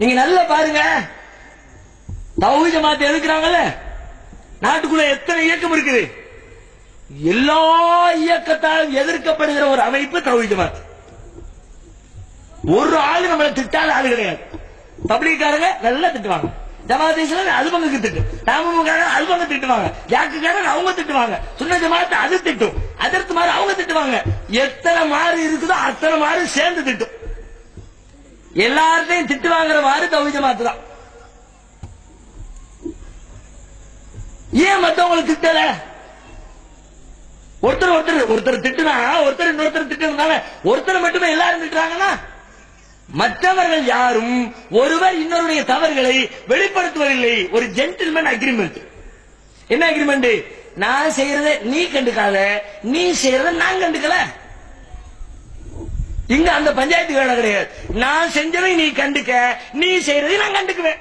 நீங்க நல்லா பாருங்க. தௌஹீத் ஜமாத் எதுக்குறாங்கல்ல நாட்டுக்குள்ள எத்தனை இயக்கம் இருக்குது? எல்லா இயக்கத்தாலும் எதிர்க்கப்படுகிற ஒரு அமைப்பு தௌஹீத் ஜமாத் ஒரு ஆளு நம்மளை திட்டாத ஆளு கிடையாது. தபிலிக்காரங்க நல்லா திட்டுவாங்க. ஜமாத் இஸ்லாம் அது பங்குக்கு திட்டு. நாமக்காரங்க அது பங்கு திட்டுவாங்க. ஜாக்குக்காரங்க அவங்க திட்டுவாங்க. சுன்ன ஜமாத் அது திட்டும். அதற்கு மாறு அவங்க திட்டுவாங்க. எத்தனை மாறு இருக்குதோ அத்தனை மாறு சேர்ந்து திட்டும். எல்லார்ட்டையும் திட்டு வாங்குற மாதிரி தௌஹீத் தான். ஏன் மத்தவங்களை திட்டல? ஒருத்தர் ஒருத்தர் ஒருத்தர் திட்டுனா ஒருத்தர் இன்னொருத்தர் திட்டுனால ஒருத்தர் மட்டுமே எல்லாரும் திட்டுறாங்கன்னா? மற்றவர்கள் யாரும் ஒருவர் இன்னொருடைய தவறுகளை வெளிப்படுத்துவதில்லை. ஒரு ஜென்டில்மேன் அக்ரிமெண்ட் என்ன அக்ரிமெண்ட் நான் செய்யறதை நீ கண்டுக்காத நீ செய்யறதை நான் கண்டுக்கல. இங்க அந்த பஞ்சாயத்து வேலை கிடையாது. நான் செஞ்சதை நீ கண்டுக்க நீ செய்யறதை நான் கண்டுக்குவேன்.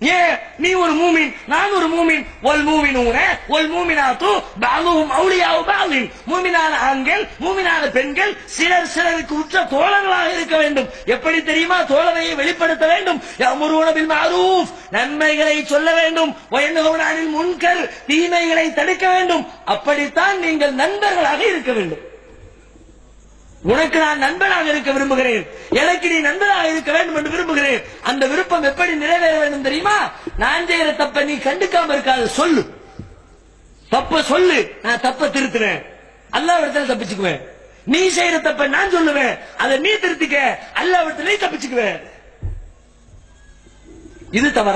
ஏன்? நீ ஒரு மூமின் நான் ஒரு மூமின். ஒல் மூமினூன ஒல் மூமினாத்து பாலுவும் அவுளியாவு பாலின் மூமினான ஆண்கள் மூமினான பெண்கள் சிலர் சிலருக்கு உற்ற தோழர்களாக இருக்க வேண்டும். எப்படி தெரியுமா? தோழரையை வெளிப்படுத்த வேண்டும். யமுருன மாரூஃப் நன்மைகளை சொல்ல வேண்டும். வயன்ஹவுன முன்கர். தீமைகளை தடுக்க வேண்டும். அப்படித்தான் நீங்கள் நண்பர்களாக இருக்க வேண்டும். உனக்கு நான் நண்பனாக இருக்க விரும்புகிறேன். எனக்கு நீ நண்பனாக இருக்க வேண்டும் என்று விரும்புகிறேன். அந்த விருப்பம் எப்படி நிறைவேற வேண்டும் தெரியுமா? நான் செய்யற தப்ப நீ கண்டுக்காம இருக்காது. சொல்லு. தப்ப சொல்லு. நான் தப்ப திருத்துறேன் அல்லா இடத்துல தப்பிச்சுக்குவேன். நீ செய்யற தப்ப நான் சொல்லுவேன். அதை நீ திருத்திக்க அல்லா இடத்துல தப்பிச்சுக்குவேன். இது தவறா?